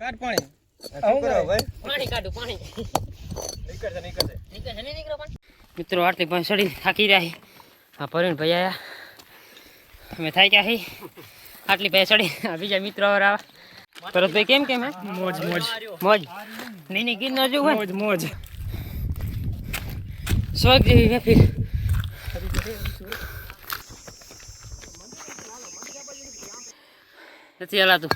કાઢ પાણી. શું કરો ભાઈ? પાણી કાઢું પાણી. નીકળશે નીકળશે. નીકળે નહીં નીકળો પણ? મિત્રો આટલી પણ સડી થાકી રહ્યા આ પરીણ ભાઈ આયા. અમે થાય ક્યાં હી આટલી ભાઈ સડી આ બીજા મિત્રો આવા ભરતભાઈ કેમ કેમ હે? મોજ મોજ. મોજ. નહીં નહીં ગિરનાર જેવું હોય મોજ મોજ. સ્વર્ગ જેવી મહેફિલ નથી હલાતું.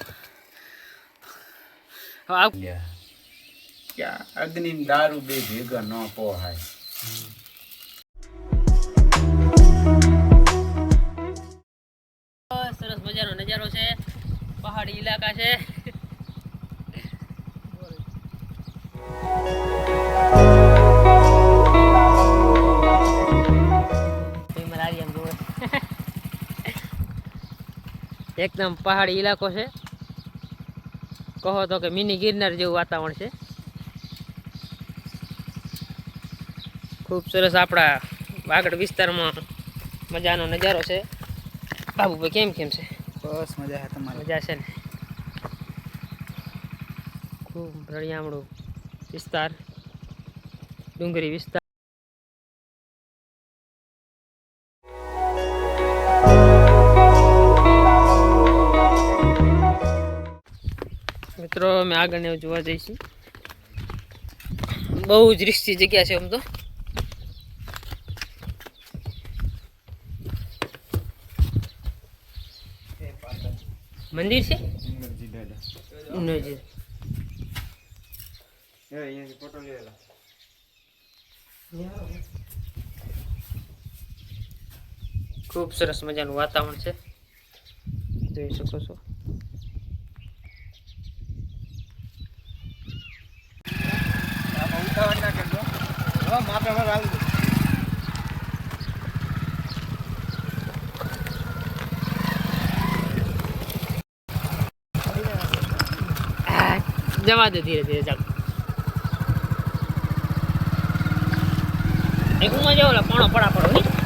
ક્યાં અગ્નિ દારૂ બે ભેગા ન પોહાય. સરસ મજાનો નજારો છે. પહાડી ઇલાકા છે. એકદમ પહાડી ઇલાકો છે. કહો તો કે મિની ગિરનાર જેવું વાતાવરણ છે. ખૂબ સરસ આપણા વાગડ વિસ્તારમાં મજાનો નજારો છે. બાબુભાઈ કેમ કેમ છે? બસ મજા છે તમારે. મજા છે ને? ખૂબ રળિયામણું વિસ્તાર ડુંગરી વિસ્તાર. મિત્રો અમે આગળ ને જોવા જઈશું. બહુ જ રિસ્કી જગ્યા છે આમ તો. મંદિર છે? લેલા ખૂબ સરસ મજાનું વાતાવરણ છે. જોઈ શકો છો આમાં ઉતાવળ ના કરજો હા માપે માપે આવી આ, જવા દે ધીરે ધીરે ચાલો. એક ઉમાં જાવ પોણો પડા પડો નહીં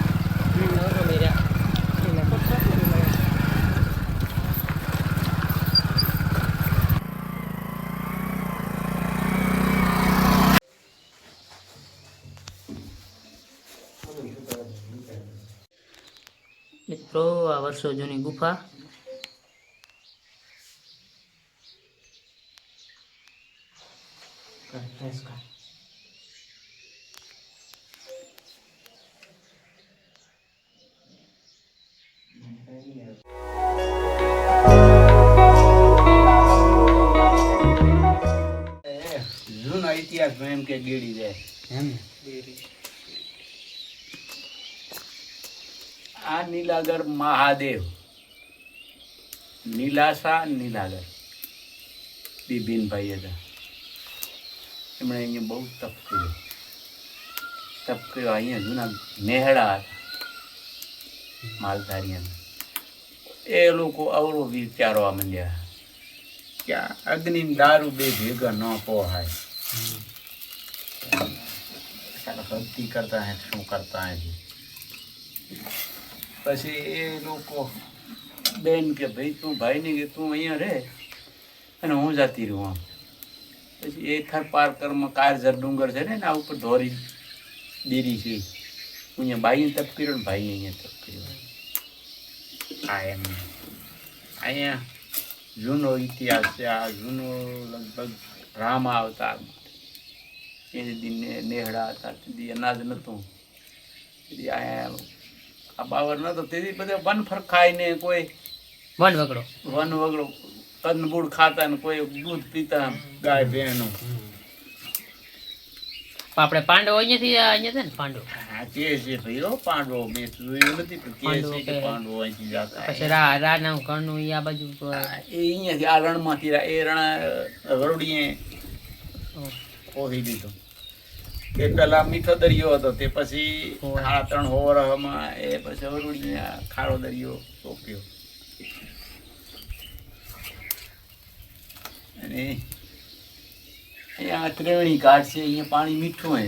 મિત્રો આ વર્ષો જૂની ગુફા. જૂનો ઇતિહાસ એમ કે ગીડી જાય. એમ આ નીલાગર મહાદેવ. નીલાસા નીલાગર. બિપિનભાઈ હતા એમણે અહીંયા બહુ તપ કર્યો. તપ કર્યો. અહીંયા જૂના નેહડા હતા. માલધારીયાના એ લોકો અવરો વિચારવા માંડ્યા. કે અગ્નિ દારૂ બે ભેગા ન પોહાય. ભક્તિ કરતા હે, શું કરતા હે? પછી એ લોકો બેન કે, ભાઈ, તું ભાઈ ને કે, તું અહીંયા રહે અને હું જતી રહું આમ. પછી એ થર પાર્કરમાં કર્મ કારજર ડુંગર છે ને, એના ઉપર ધોરી દીરી છે. અહીંયા ભાઈ તપકી રહ્યો ને ભાઈ અહીંયા તપકી રહ્યો આ એમ. અહીંયા જૂનો ઇતિહાસ છે, આ જૂનો લગભગ રામ અવતાર એ દી નેહડા હતા તેથી અનાજ નહોતું અહીંયા આ બાવર નતો તેથી બધા વન ફરખાઈને કોઈ વન વગડો. વન વગડો. કંદબૂળ ખાતા ને કોઈ દૂધ પીતા ગાય ભેણનું આપણે પાંડવો અહીંયાથી અહીંયા છે ને પાંડવો? હા તે છે ભાઈઓ પાંડવો મેં જોયું નથી પણ કે છે કે કે- પાંડવો અહીંથી જાતા પછી રા રાના ઘરનું આ બાજુ તો, એ અહીંયાથી આ રણમાંથી રા- એ રણ વરડીએ ઓહી દીધો. એ પેલા મીઠો દરિયો હતો તે પછી. સાડા ત્રણ હોવરમાં એ પછી વરુડીએ ખારો દરિયો સોંપ્યો. અને અહીંયા ત્રિવેણી ઘાટ છે અહીંયા પાણી મીઠું હે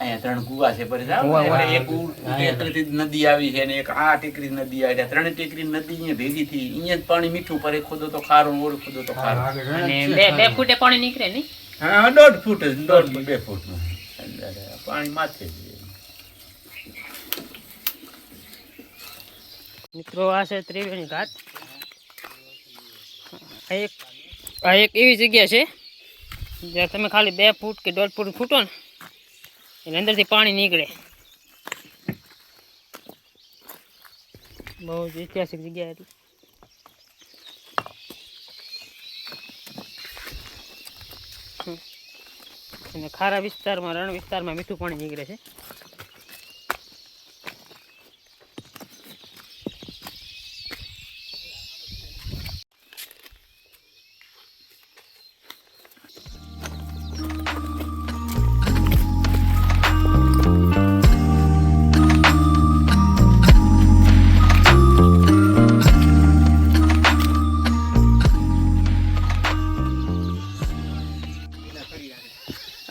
અહીંયા ત્રણ કુવા છે. એક નદી આવી છે ને એક આ ટેકરી નદી આવી છે. ત્રણ ટેકરી નદી અહીંયા ભેગી થઈ. અહીંયા જ પાણી મીઠું પર ખોદો તો ખારું ઓળ ખોદો તો ખારું. અને બે બે ફૂટે પાણી નીકળે નહીં? હા દોઢ ફૂટ જ દોઢ બે ફૂટનું પાણી માથે મિત્રો આ છે ત્રિવેણી ઘાટ. આ એક આ એક એવી જગ્યા છે જ્યાં તમે ખાલી બે ફૂટ કે દોઢ ફૂટ ફૂટો ને એની અંદરથી પાણી નીકળે. બહુ જ ઐતિહાસિક જગ્યા હતી. અને ખારા વિસ્તારમાં રણ વિસ્તારમાં મીઠું પાણી નીકળે છે.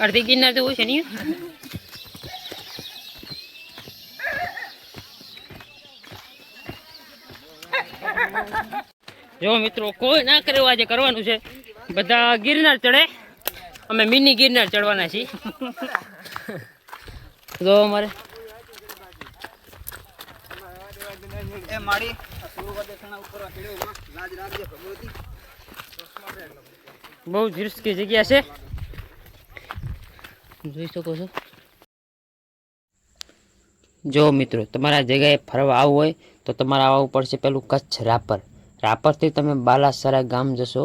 અડધી ગિરનાર તો હોય છે નહીં? જો મિત્રો કોઈ ના કરે એવું આજે કરવાનું છે. બધા ગિરનાર ચડે. અમે મિની ગિરનાર ચડવાના છીએ. જો અમારે. બહુ રિસ્કી જગ્યા છે. જોઈ શકો છો. જો મિત્રો તમારા જગ્યાએ ફરવા આવવું હોય તો તમારે આવવું પડશે પેલું કચ્છ રાપર. રાપરથી તમે બાલાસરા ગામ જશો.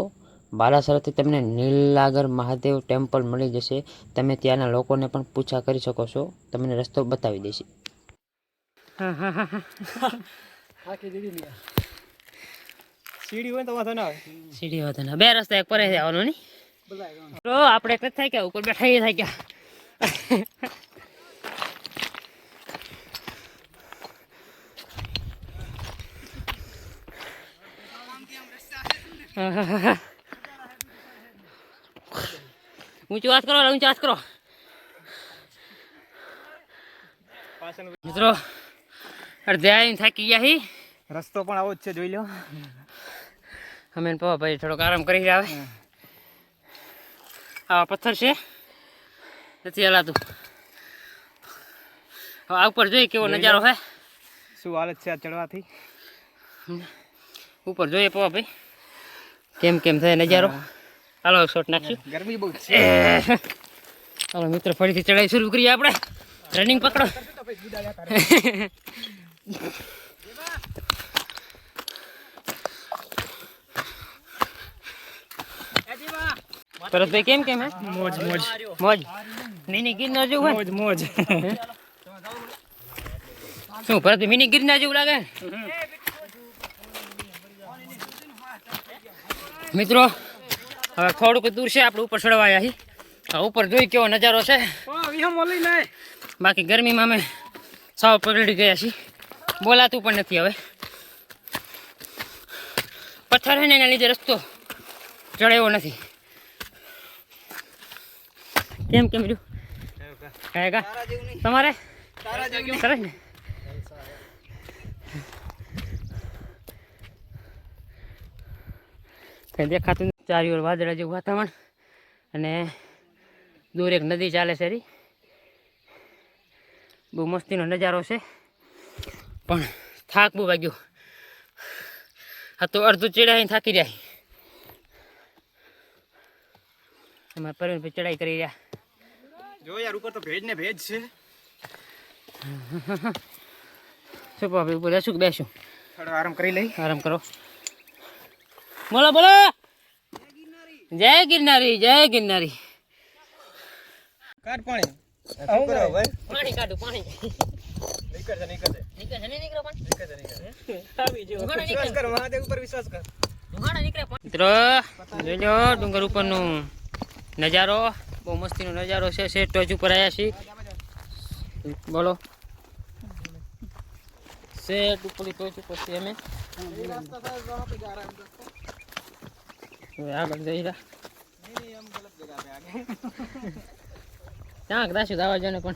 બાલાસરાથી તમને નીલાગર મહાદેવ ટેમ્પલ મળી જશે. તમે ત્યાંના લોકોને પણ પૂછા કરી શકો છો. તમને રસ્તો બતાવી દેશે આખી દીદી ની સીડી હોય તો વાંધો ના આવે. સીડી વાતો ના બે રસ્તા એક પર આવવાનો નહીં આપણે એક થાય ઉપર બેઠા એ થાય ગયા ઊંચું વાત કરો ઊંચું વાત કરો. મિત્રો અડધે આવીને થાકી ગયા હી. રસ્તો પણ આવો જ છે જોઈ લો અમે પપ્પા ભાઈ થોડોક આરામ કરી આવે આવા પથ્થર છે. નથી હલાતું. હવે આ ઉપર જોઈએ કેવો નજારો હે. શું હાલત છે આ ચડવાથી? ઉપર જોઈએ પવા ભાઈ. કેમ કેમ થાય નજારો? હાલો શોટ નાખશું ગરમી બહુ છે. હાલો મિત્ર ફરીથી ચડાઈ શરૂ કરીએ આપણે. રનિંગ પકડો. ભરતભાઈ કેમ કેમ હે? મોજ મોજ. મોજ. મિની ગિરનાર જેવું મોજ મોજ. શું પરત મિની ગિરનાર જેવું લાગે? મિત્રો હવે થોડુંક દૂર છે આપણે ઉપર ચડવાયા છીએ ઉપર જોઈ કેવો નજારો છે. બાકી ગરમીમાં અમે સાવ પકડી ગયા છીએ. બોલાતું પણ નથી હવે. પથ્થર ને એના લીધે રસ્તો ચડાવ્યો નથી. કેમ કેમ રહ્યું? કાય કા તમારે સરસ ને કઈ દેખાતું. ચારે ઓર વાદળા જેવું વાતાવરણ. અને દૂર એક નદી ચાલે છે રી. બહુ મસ્તીનો નજારો છે. પણ થાક બહુ વાગ્યો. આ તો અડધું ચડાવીને થાકી જાય. અમારા પરિવાર ચડાઈ કરી રહ્યા. જો યાર ઉપર તો ભેજ ને ભેજ છે. શું ભાઈ ઉપર બેસું બેસું? થોડો આરામ કરી લઈ. આરામ કરો. બોલો બોલો. જય ગિરનારી જય ગિરનારી. કાઢ પાણી. શું કરો ભાઈ? પાણી કાઢું પાણી. નીકળશે નીકળશે. નીકળે છે નહીં નીકળે પાણી? નીકળશે નીકળશે. આવી જેવો વિશ્વાસ કર મહાદેવ ઉપર વિશ્વાસ કર. ઉઘાડા નીકળે પાણી. મિત્રો જોજો ડુંગર ઉપરનું. નજારો. બહુ મસ્તીનો નજારો છે. છે ટોચ ઉપર આવ્યા છીએ. બોલો. સેટ ઉપરની ટોચ ઉપર છીએ અમે. આગળ જઈ રહ્યા. ત્યાં કદાચ દાવા પણ.